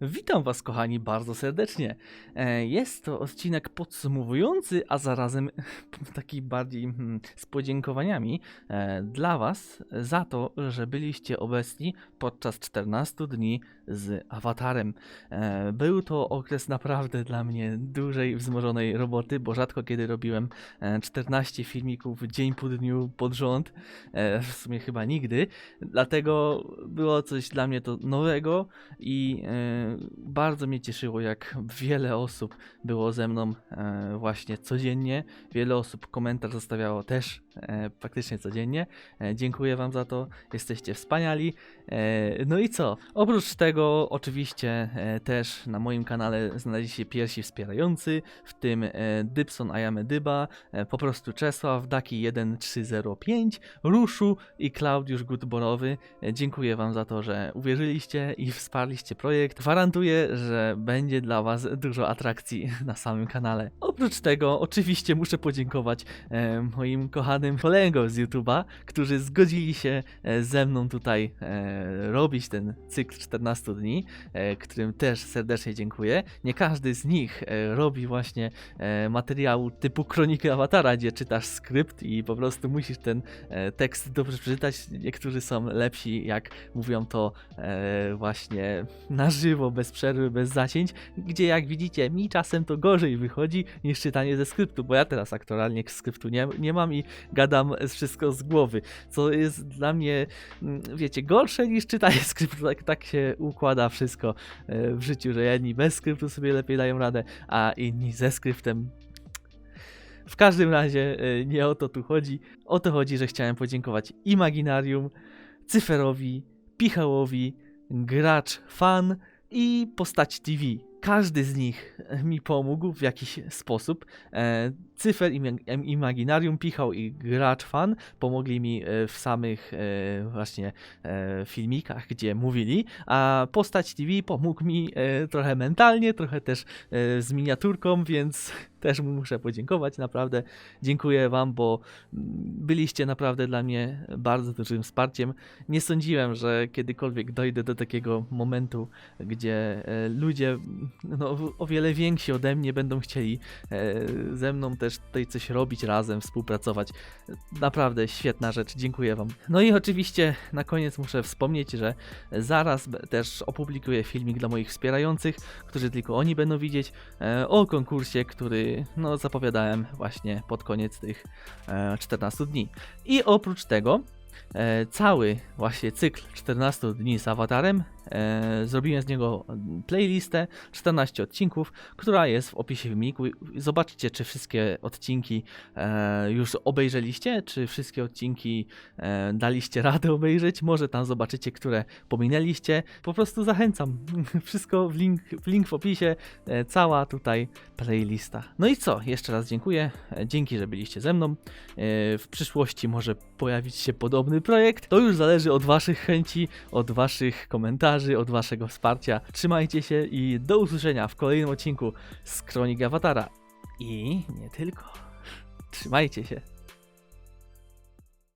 Witam Was, kochani, bardzo serdecznie. E, Jest to odcinek podsumowujący, a zarazem taki bardziej hmm, z podziękowaniami e, dla Was za to, że byliście obecni podczas 14 dni z awatarem. E, Był to okres naprawdę dla mnie dużej, wzmożonej roboty, bo rzadko kiedy robiłem e, 14 filmików dzień po dniu pod rząd. W sumie chyba nigdy. Dlatego było coś dla mnie to nowego i bardzo mnie cieszyło, jak wiele osób było ze mną e, właśnie codziennie. Wiele osób komentarz zostawiało też praktycznie codziennie. E, dziękuję Wam za to, jesteście wspaniali. E, no i co? Oprócz tego, oczywiście e, też na moim kanale znaleźli się pierwsi wspierający, w tym e, Dybson Ayame Dyba, e, po prostu Czesław, Daki 1305, Ruszu i Klaudiusz Gutborowy. E, Dziękuję Wam za to, że uwierzyliście i wsparliście projekt. Gwarantuję, że będzie dla Was dużo atrakcji na samym kanale. Oprócz tego, oczywiście muszę podziękować e, moim kochanym kolegom z YouTube'a, którzy zgodzili się e, ze mną tutaj e, robić ten cykl 14 dni, e, którym też serdecznie dziękuję. Nie każdy z nich robi właśnie materiału typu Kroniki Awatara, gdzie czytasz skrypt i po prostu musisz ten tekst dobrze przeczytać. Niektórzy są lepsi, jak mówią to właśnie na żywo, bez przerwy, bez zacięć, gdzie jak widzicie, mi czasem to gorzej wychodzi niż czytanie ze skryptu, bo ja teraz aktualnie skryptu nie, nie mam i gadam z wszystko z głowy, co jest dla mnie, mm, wiecie, gorsze niż czytanie skryptu. Tak, tak się układa wszystko e, w życiu, że jedni bez skryptu sobie lepiej dają radę, a inni ze skryptem w każdym razie e, nie o to tu chodzi. O to chodzi, że chciałem podziękować Imaginarium, Cyferowi, Pichałowi, Gracz Fan i Postać TV. Każdy z nich e, mi pomógł w jakiś sposób. E, Cyfer, Imag- Imaginarium, Pichał i Gracz Fan pomogli mi e, w samych właśnie filmikach, gdzie mówili, a Postać TV pomógł mi trochę mentalnie, trochę też z miniaturką, więc też mu muszę podziękować, naprawdę dziękuję Wam, bo byliście naprawdę dla mnie bardzo dużym wsparciem. Nie sądziłem, że kiedykolwiek dojdę do takiego momentu, gdzie e, ludzie no, o wiele więksi ode mnie będą chcieli e, ze mną też tutaj coś robić razem, współpracować. Naprawdę świetna rzecz, dziękuję Wam. No i oczywiście na koniec muszę wspomnieć, że zaraz też opublikuję filmik dla moich wspierających, którzy tylko oni będą widzieć, e, o konkursie, który no, zapowiadałem właśnie pod koniec tych e, 14 dni. I oprócz tego e, cały właśnie cykl 14 dni z awatarem e, zrobiłem z niego playlistę 14 odcinków, która jest w opisie filmiku. Zobaczcie, czy wszystkie odcinki e, już obejrzeliście, czy wszystkie odcinki e, daliście radę obejrzeć. Może tam zobaczycie, które pominęliście. Po prostu zachęcam. Wszystko w link w, link w opisie. E, cała tutaj playlista. No i co? Jeszcze raz dziękuję. E, Dzięki, że byliście ze mną. E, W przyszłości może pojawić się podobny projekt. To już zależy od Waszych chęci, od Waszych komentarzy, od Waszego wsparcia. Trzymajcie się i do usłyszenia w kolejnym odcinku z Kronik Awatara. I nie tylko. Trzymajcie się.